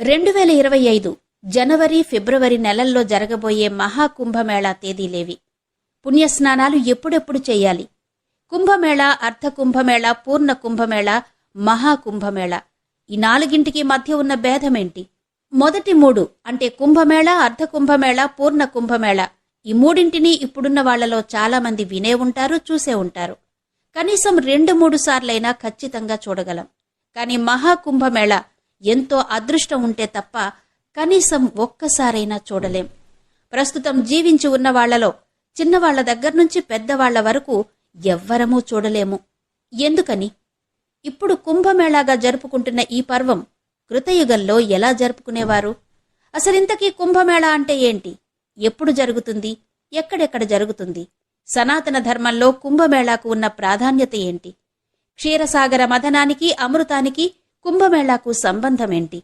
రెండు వేల ఇరవై ఐదు జనవరి ఫిబ్రవరి నెలల్లో జరగబోయే మహాకుంభమేళా తేదీలేవి. పుణ్యస్నానాలు ఎప్పుడెప్పుడు చేయాలి? కుంభమేళా అర్ధ కుంభమేళా పూర్ణ కుంభమేళా మహాకుంభమేళా. ఈ నాలుగింటికి మధ్య ఉన్న భేదమేంటి? మొదటి మూడు అంటే కుంభమేళా అర్ధకుంభమేళా పూర్ణ కుంభమేళా ఈ మూడింటిని ఇప్పుడున్న వాళ్ళలో చాలామంది వినే ఉంటారు చూసే ఉంటారు. కనీసం రెండు మూడు సార్లైనా ఖచ్చితంగా చూడగలం. కానీ మహాకుంభమేళ ఎంతో అదృష్టం ఉంటే తప్ప కనీసం ఒక్కసారైనా చూడలేం. ప్రస్తుతం జీవించి ఉన్న వాళ్ళలో చిన్నవాళ్ళ దగ్గర నుంచి పెద్దవాళ్ళ వరకు ఎవ్వరమూ చూడలేము. ఎందుకని? ఇప్పుడు కుంభమేళాగా జరుపుకుంటున్న ఈ పర్వం కృతయుగంలో ఎలా జరుపుకునేవారు? అసలింతకీ కుంభమేళా అంటే ఏంటి? ఎప్పుడు జరుగుతుంది? ఎక్కడెక్కడ జరుగుతుంది? సనాతన ధర్మంలో కుంభమేళాకు ఉన్న ప్రాధాన్యత ఏంటి? క్షీరసాగర మథనానికి అమృతానికి కుంభమేళాకు సంబంధమేంటి?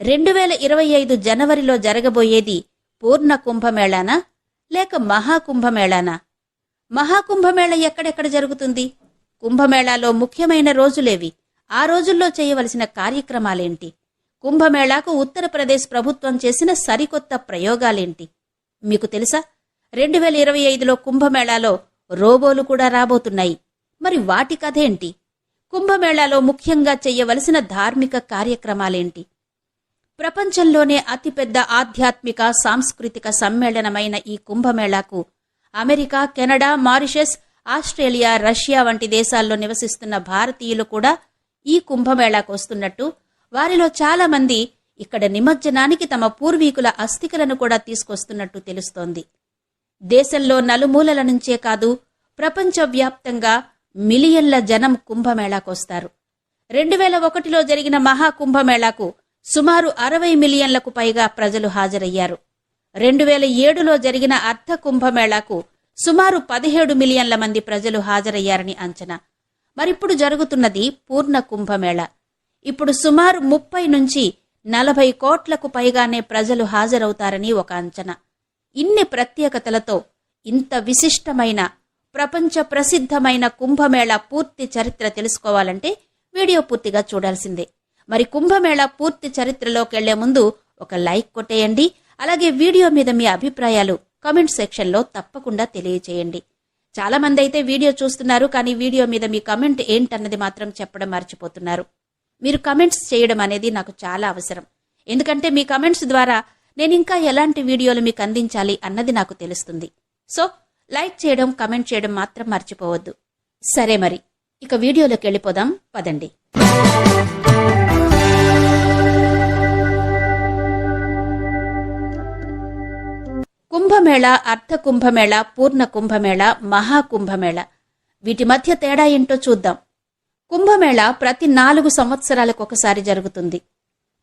రెండు వేల ఇరవై ఐదు జనవరిలో జరగబోయేది పూర్ణ కుంభమేళానా లేక మహాకుంభమేళానా? మహాకుంభమేళ ఎక్కడెక్కడ జరుగుతుంది? కుంభమేళాలో ముఖ్యమైన రోజులేవి? ఆ రోజుల్లో చేయవలసిన కార్యక్రమాలేంటి? కుంభమేళాకు ఉత్తరప్రదేశ్ ప్రభుత్వం చేసిన సరికొత్త ప్రయోగాలేంటి? మీకు తెలుసా? రెండు వేల ఇరవై ఐదులో కుంభమేళాలో రోబోలు కూడా రాబోతున్నాయి. మరి వాటి కథేంటి? కుంభమేళాలో ముఖ్యంగా చేయవలసిన ధార్మిక కార్యక్రమాలేంటి? ప్రపంచంలోనే అతిపెద్ద ఆధ్యాత్మిక సాంస్కృతిక సమ్మేళనమైన ఈ కుంభమేళాకు America Canada Mauritius Australia Russia వంటి దేశాల్లో నివసిస్తున్న భారతీయులు కూడా ఈ కుంభమేళాకు వస్తున్నట్టు వారిలో చాలా మంది ఇక్కడ నిమజ్జనానికి తమ పూర్వీకుల అస్థికలను కూడా తీసుకొస్తున్నట్టు తెలుస్తోంది. దేశంలో నలుమూలల నుంచే కాదు ప్రపంచవ్యాప్తంగా మిలియన్ల జనం కుంభమేళాకొస్తారు. రెండు వేల ఒకటిలో జరిగిన మహాకుంభమేళాకు సుమారు అరవై మిలియన్లకు పైగా ప్రజలు హాజరయ్యారు. రెండు వేల ఏడులో జరిగిన అర్ధ కుంభమేళాకు సుమారు పదిహేడు మిలియన్ల మంది ప్రజలు హాజరయ్యారని అంచనా. మరిప్పుడు జరుగుతున్నది పూర్ణ కుంభమేళ ఇప్పుడు సుమారు ముప్పై నుంచి నలభై కోట్లకు పైగానే ప్రజలు హాజరవుతారని ఒక అంచనా. ఇన్ని ప్రత్యేకతలతో ఇంత విశిష్టమైన ప్రపంచ ప్రసిద్ధమైన కుంభమేళ పూర్తి చరిత్ర తెలుసుకోవాలంటే వీడియో పూర్తిగా చూడాల్సిందే. మరి కుంభమేళ పూర్తి చరిత్రలోకెళ్ళే ముందు ఒక లైక్ కొట్టేయండి అలాగే వీడియో మీద మీ అభిప్రాయాలు కమెంట్ సెక్షన్లో తప్పకుండా తెలియచేయండి. చాలా మంది అయితే వీడియో చూస్తున్నారు కానీ వీడియో మీద మీ కమెంట్ ఏంటన్నది మాత్రం చెప్పడం మర్చిపోతున్నారు. మీరు కమెంట్స్ చేయడం అనేది నాకు చాలా అవసరం. ఎందుకంటే మీ కమెంట్స్ ద్వారా నేను ఇంకా ఎలాంటి వీడియోలు మీకు అందించాలి అన్నది నాకు తెలుస్తుంది. సో లైక్ చేయడం కమెంట్ చేయడం మాత్రం మర్చిపోవద్దు. సరే మరి ఇక వీడియోలోకి వెళ్ళిపోదాం పదండి. కుంభమేళ అర్ధ కుంభమేళ పూర్ణ కుంభమేళ మహాకుంభమేళ. వీటి మధ్య తేడా ఏంటో చూద్దాం. కుంభమేళ ప్రతి నాలుగు సంవత్సరాలకు ఒకసారి జరుగుతుంది.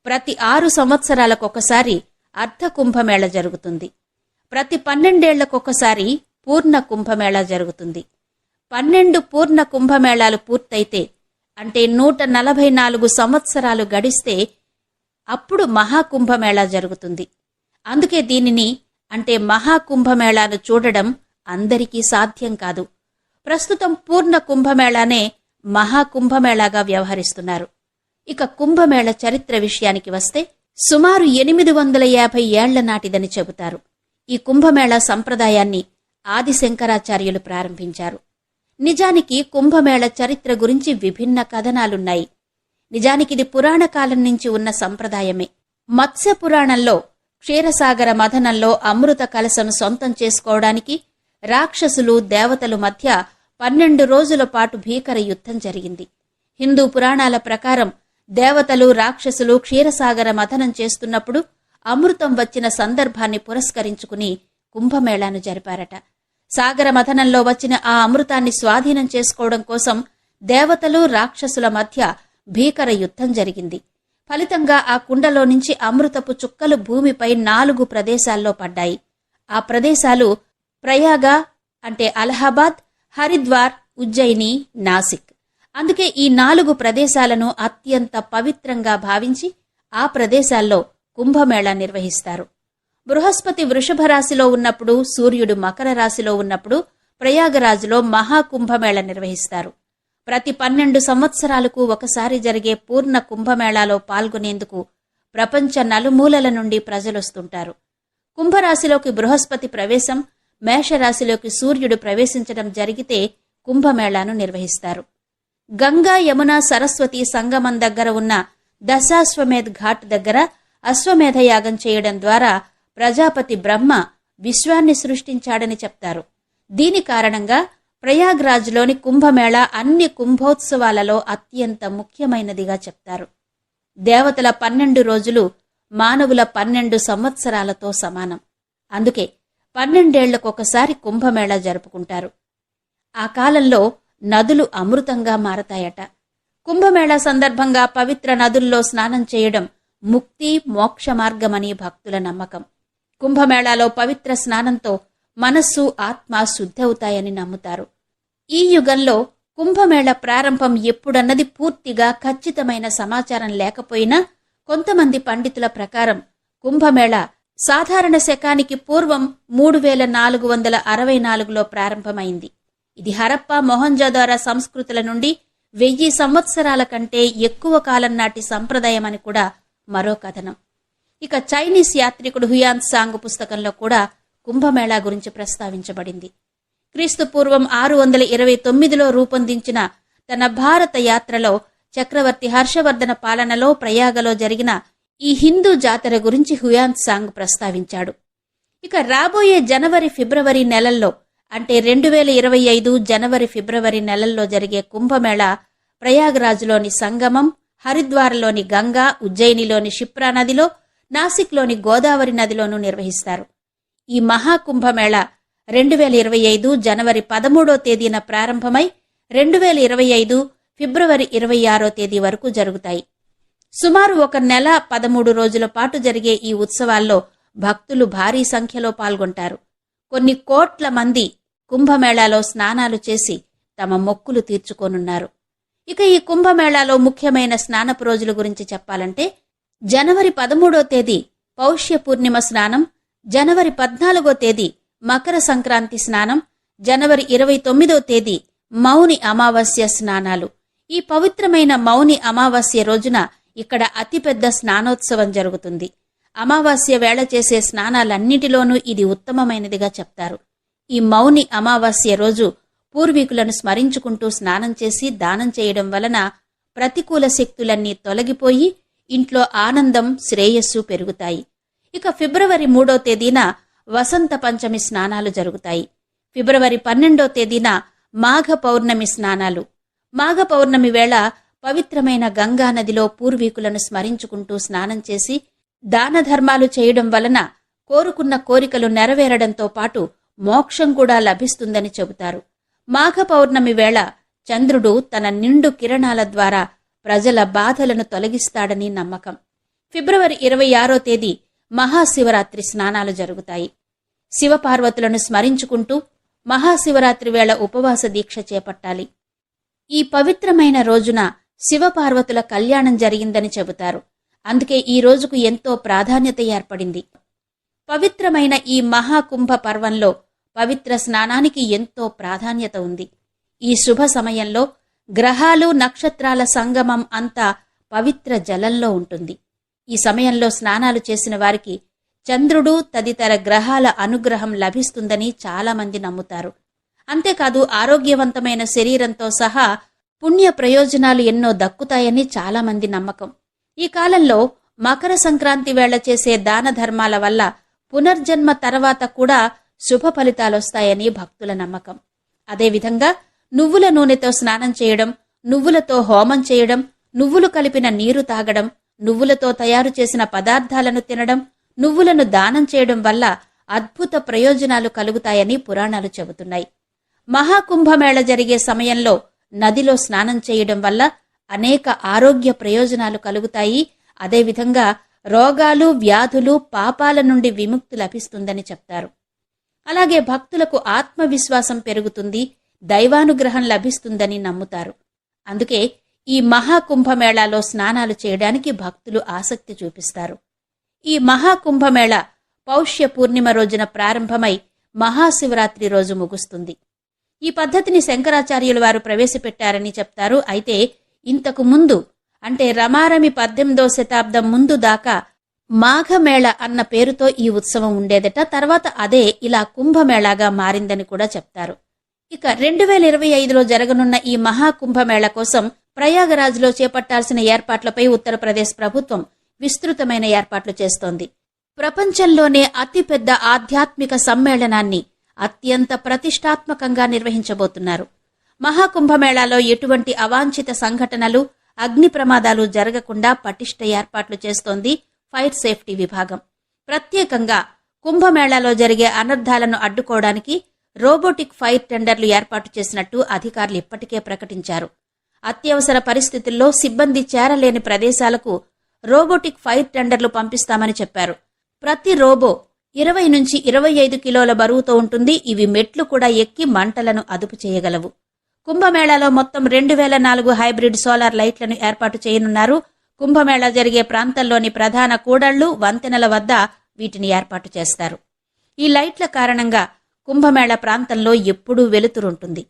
ప్రతి ఆరు సంవత్సరాలకు ఒకసారి అర్ధ కుంభమేళ జరుగుతుంది. ప్రతి పన్నెండేళ్ళకొకసారి పూర్ణ కుంభమేళా జరుగుతుంది. పన్నెండు పూర్ణ కుంభమేళాలు పూర్తయితే అంటే నూట నలభై నాలుగు సంవత్సరాలు గడిస్తే అప్పుడు మహాకుంభమేళా జరుగుతుంది. అందుకే దీనిని అంటే మహాకుంభమేళాను చూడడం అందరికీ సాధ్యం కాదు. ప్రస్తుతం పూర్ణ కుంభమేళానే మహాకుంభమేళాగా వ్యవహరిస్తున్నారు. ఇక కుంభమేళ చరిత్ర విషయానికి వస్తే సుమారు ఎనిమిది వందల యాభై ఏళ్ళ నాటిదని చెబుతారు. ఈ కుంభమేళా సంప్రదాయాన్ని ఆది శంకరాచార్యులు ప్రారంభించారు. నిజానికి కుంభమేళ చరిత్ర గురించి విభిన్న కథనాలున్నాయి. నిజానికిది పురాణ కాలం నుంచి ఉన్న సంప్రదాయమే. మత్స్య పురాణంలో క్షీరసాగర మథనంలో అమృత కలసను సొంతం చేసుకోవడానికి రాక్షసులు దేవతలు మధ్య పన్నెండు రోజుల పాటు భీకర యుద్ధం జరిగింది. హిందూ పురాణాల ప్రకారం దేవతలు రాక్షసులు క్షీరసాగర మథనం చేస్తున్నప్పుడు అమృతం వచ్చిన సందర్భాన్ని పురస్కరించుకుని కుంభమేళాను జరిపారట. సాగర మథనంలో వచ్చిన ఆ అమృతాన్ని స్వాధీనం చేసుకోవడం కోసం దేవతలు రాక్షసుల మధ్య భీకర యుద్ధం జరిగింది. ఫలితంగా ఆ కుండలో నుంచి అమృతపు చుక్కలు భూమిపై నాలుగు ప్రదేశాల్లో పడ్డాయి. ఆ ప్రదేశాలు ప్రయాగ అంటే అలహాబాద్ హరిద్వార్ ఉజ్జయిని నాసిక్. అందుకే ఈ నాలుగు ప్రదేశాలను అత్యంత పవిత్రంగా భావించి ఆ ప్రదేశాల్లో కుంభమేళా నిర్వహిస్తారు. బృహస్పతి వృషభ రాశిలో ఉన్నప్పుడు సూర్యుడు మకర రాశిలో ఉన్నప్పుడు ప్రయాగరాజులో మహాకుంభమేళ నిర్వహిస్తారు. ప్రతి పన్నెండు సంవత్సరాలకు ఒకసారి జరిగే పూర్ణ కుంభమేళాలో పాల్గొనేందుకు ప్రపంచ నలుమూలల నుండి ప్రజలొస్తుంటారు. కుంభరాశిలోకి బృహస్పతి ప్రవేశం మేషరాశిలోకి సూర్యుడు ప్రవేశించడం జరిగితే కుంభమేళాను నిర్వహిస్తారు. గంగా యమున సరస్వతి సంగమం దగ్గర ఉన్న దశాశ్వమేధ్ ఘాట్ దగ్గర అశ్వమేధ యాగం చేయడం ద్వారా ప్రజాపతి బ్రహ్మ విశ్వాన్ని సృష్టించాడని చెప్తారు. దీని కారణంగా ప్రయాగ్రాజ్లోని కుంభమేళ అన్ని కుంభోత్సవాలలో అత్యంత ముఖ్యమైనదిగా చెప్తారు. దేవతల పన్నెండు రోజులు మానవుల పన్నెండు సంవత్సరాలతో సమానం. అందుకే పన్నెండేళ్ళకొకసారి కుంభమేళ జరుపుకుంటారు. ఆ కాలంలో నదులు అమృతంగా మారతాయట. కుంభమేళ సందర్భంగా పవిత్ర నదుల్లో స్నానం చేయడం ముక్తి మోక్ష మార్గమని భక్తుల నమ్మకం. కుంభమేళాలో పవిత్ర స్నానంతో మనస్సు ఆత్మ శుద్ధవుతాయని నమ్ముతారు. ఈ యుగంలో కుంభమేళ ప్రారంభం ఎప్పుడన్నది పూర్తిగా ఖచ్చితమైన సమాచారం లేకపోయినా కొంతమంది పండితుల ప్రకారం కుంభమేళ సాధారణ శకానికి పూర్వం మూడు వేల నాలుగు వందల అరవై నాలుగులో ప్రారంభమైంది. ఇది హరప్ప మొహంజోదార సంస్కృతుల నుండి వెయ్యి సంవత్సరాల కంటే ఎక్కువ కాలం నాటి సంప్రదాయమని కూడా మరో కథనం. ఇక చైనీస్ యాత్రికుడు హుయాన్ సాంగ్ పుస్తకంలో కూడా కుంభమేళా గురించి ప్రస్తావించబడింది. క్రీస్తు పూర్వం ఆరు వందల ఇరవై తొమ్మిదిలో రూపొందించిన తన భారత యాత్రలో చక్రవర్తి హర్షవర్ధన పాలనలో ప్రయాగలో జరిగిన ఈ హిందూ జాతర గురించి హుయాన్ సాంగ్ ప్రస్తావించాడు. ఇక రాబోయే జనవరి ఫిబ్రవరి నెలల్లో అంటే రెండు వేల ఇరవై ఐదు జనవరి ఫిబ్రవరి నెలల్లో జరిగే కుంభమేళ ప్రయాగ్రాజ్లోని సంగమం హరిద్వార్లోని గంగా ఉజ్జయినిలోని క్షిప్రా నదిలో నాసిక్లోని గోదావరి నదిలోనూ నిర్వహిస్తారు. ఈ మహాకుంభమేళ రెండు వేల ఇరవై ఐదు జనవరి పదమూడో తేదీన ప్రారంభమై రెండు వేల ఇరవై ఐదు ఫిబ్రవరి ఇరవై ఆరో తేదీ వరకు జరుగుతాయి. సుమారు ఒక నెల పదమూడు రోజుల పాటు జరిగే ఈ ఉత్సవాల్లో భక్తులు భారీ సంఖ్యలో పాల్గొంటారు. కొన్ని కోట్ల మంది కుంభమేళాలో స్నానాలు చేసి తమ మొక్కులు తీర్చుకోనున్నారు. ఇక ఈ కుంభమేళాలో ముఖ్యమైన స్నానపు రోజుల గురించి చెప్పాలంటే జనవరి పదమూడో తేదీ పౌష్య పూర్ణిమ స్నానం జనవరి పద్నాలుగో తేదీ మకర సంక్రాంతి స్నానం జనవరి ఇరవై తొమ్మిదో తేదీ మౌని అమావాస్య స్నానాలు. ఈ పవిత్రమైన మౌని అమావాస్య రోజున ఇక్కడ అతిపెద్ద స్నానోత్సవం జరుగుతుంది. అమావాస్య వేళ చేసే స్నానాలన్నిటిలోనూ ఇది ఉత్తమమైనదిగా చెప్తారు. ఈ మౌని అమావాస్య రోజు పూర్వీకులను స్మరించుకుంటూ స్నానం చేసి దానం చేయడం వలన ప్రతికూల శక్తులన్నీ తొలగిపోయి ఇంట్లో ఆనందం శ్రేయస్సు పెరుగుతాయి. ఇక ఫిబ్రవరి మూడో తేదీన వసంత పంచమి స్నానాలు జరుగుతాయి. ఫిబ్రవరి పన్నెండో తేదీన మాఘ పౌర్ణమి స్నానాలు. మాఘ పౌర్ణమి వేళ పవిత్రమైన గంగా నదిలో పూర్వీకులను స్మరించుకుంటూ స్నానం చేసి దాన ధర్మాలు చేయడం వలన కోరుకున్న కోరికలు నెరవేరడంతో పాటు మోక్షం కూడా లభిస్తుందని చెబుతారు. మాఘ పౌర్ణమి వేళ చంద్రుడు తన నిండు కిరణాల ద్వారా ప్రజల బాధలను తొలగిస్తాడని నమ్మకం. ఫిబ్రవరి ఇరవై ఆరో తేదీ మహాశివరాత్రి స్నానాలు జరుగుతాయి. శివపార్వతులను స్మరించుకుంటూ మహాశివరాత్రి వేళ ఉపవాస దీక్ష చేపట్టాలి. ఈ పవిత్రమైన రోజున శివపార్వతుల కళ్యాణం జరిగిందని చెబుతారు. అందుకే ఈ రోజుకు ఎంతో ప్రాధాన్యత ఏర్పడింది. పవిత్రమైన ఈ మహాకుంభ పర్వంలో పవిత్ర స్నానానికి ఎంతో ప్రాధాన్యత ఉంది. ఈ శుభ సమయంలో గ్రహాలు నక్షత్రాల సంగమం అంతా పవిత్ర జలంలో ఉంటుంది. ఈ సమయంలో స్నానాలు చేసిన వారికి చంద్రుడు తదితర గ్రహాల అనుగ్రహం లభిస్తుందని చాలామంది నమ్ముతారు. అంతేకాదు ఆరోగ్యవంతమైన శరీరంతో సహా పుణ్య ప్రయోజనాలు ఎన్నో దక్కుతాయని చాలామంది నమ్మకం. ఈ కాలంలో మకర సంక్రాంతి వేళ చేసే దాన ధర్మాల వల్ల పునర్జన్మ తర్వాత కూడా శుభ ఫలితాలొస్తాయని భక్తుల నమ్మకం. అదేవిధంగా నువ్వుల నూనెతో స్నానం చేయడం నువ్వులతో హోమం చేయడం నువ్వులు కలిపిన నీరు తాగడం నువ్వులతో తయారు చేసిన పదార్థాలను తినడం నువ్వులను దానం చేయడం వల్ల అద్భుత ప్రయోజనాలు కలుగుతాయని పురాణాలు చెబుతున్నాయి. మహాకుంభమేళ జరిగే సమయంలో నదిలో స్నానం చేయడం వల్ల అనేక ఆరోగ్య ప్రయోజనాలు కలుగుతాయి. అదేవిధంగా రోగాలు వ్యాధులు పాపాల నుండి విముక్తి లభిస్తుందని చెప్తారు. అలాగే భక్తులకు ఆత్మవిశ్వాసం పెరుగుతుంది. దైవానుగ్రహం లభిస్తుందని నమ్ముతారు. అందుకే ఈ మహాకుంభమేళాలో స్నానాలు చేయడానికి భక్తులు ఆసక్తి చూపిస్తారు. ఈ మహాకుంభమేళ పౌష్య పూర్ణిమ రోజున ప్రారంభమై మహాశివరాత్రి రోజు ముగుస్తుంది. ఈ పద్ధతిని శంకరాచార్యుల వారు ప్రవేశపెట్టారని చెప్తారు. అయితే ఇంతకు ముందు అంటే రమారమి పద్దెనిమిదో శతాబ్దం ముందు దాకా మాఘమేళ అన్న పేరుతో ఈ ఉత్సవం ఉండేదట. తర్వాత అదే ఇలా కుంభమేళాగా మారిందని కూడా చెప్తారు. ఇక రెండు వేల ఇరవై ఐదులో జరగనున్న ఈ మహాకుంభమేళ కోసం ప్రయాగరాజ్లో చేపట్టాల్సిన ఏర్పాట్లపై ఉత్తరప్రదేశ్ ప్రభుత్వం విస్తృతమైన ఏర్పాట్లు చేస్తోంది. ప్రపంచంలోనే అతిపెద్ద ఆధ్యాత్మిక సమ్మేళనాన్ని అత్యంత ప్రతిష్టాత్మకంగా నిర్వహించబోతున్నారు. మహాకుంభమేళాలో ఎటువంటి అవాంఛిత సంఘటనలు అగ్ని ప్రమాదాలు జరగకుండా పటిష్ట ఏర్పాట్లు చేస్తోంది ఫైర్ సేఫ్టీ విభాగం. ప్రత్యేకంగా కుంభమేళాలో జరిగే అనర్థాలను అడ్డుకోవడానికి రోబోటిక్ ఫైర్ టెండర్లు ఏర్పాటు చేసినట్టు అధికారులు ఇప్పటికే ప్రకటించారు. అత్యవసర పరిస్థితుల్లో సిబ్బంది చేరలేని ప్రదేశాలకు రోబోటిక్ ఫైర్ టెండర్లు పంపిస్తామని చెప్పారు. ప్రతి రోబో ఇరవై నుంచి ఇరవై ఐదు కిలోల బరువుతో ఉంటుంది. ఇవి మెట్లు కూడా ఎక్కి మంటలను అదుపు చేయగలవు. కుంభమేళాలో మొత్తం రెండు వేల నాలుగు హైబ్రిడ్ సోలార్ లైట్లను ఏర్పాటు చేయనున్నారు. కుంభమేళా జరిగే ప్రాంతంలోని ప్రధాన కూడళ్ళు వంతెనల వద్ద వీటిని ఏర్పాటు చేస్తారు. ఈ లైట్ల కారణంగా కుంభమేళ ప్రాంతంలో ఎప్పుడూ వెలుతురుంటుంది.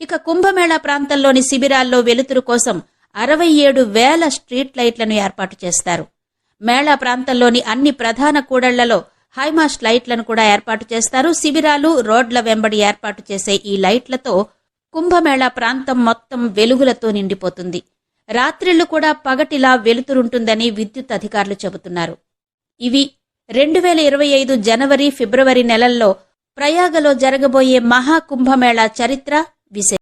ఇక కుంభమేళా ప్రాంతంలోని శిబిరాల్లో వెలుతురు కోసం అరవై ఏడు వేల స్ట్రీట్ లైట్లను ఏర్పాటు చేస్తారు. మేళా ప్రాంతంలోని అన్ని ప్రధాన కూడళ్ళలో హైమాస్ట్ లైట్లను కూడా ఏర్పాటు చేస్తారు. శిబిరాలు రోడ్ల వెంబడి ఏర్పాటు చేసే ఈ లైట్లతో కుంభమేళా ప్రాంతం మొత్తం వెలుగులతో నిండిపోతుంది. రాత్రిళ్ళు కూడా పగటిలా వెలుతురుంటుందని విద్యుత్ అధికారులు చెబుతున్నారు. ఇవి రెండు వేల ఇరవై ఐదు జనవరి ఫిబ్రవరి నెలల్లో ప్రయాగలో జరగబోయే మహాకుంభమేళా చరిత్ర విశేషం.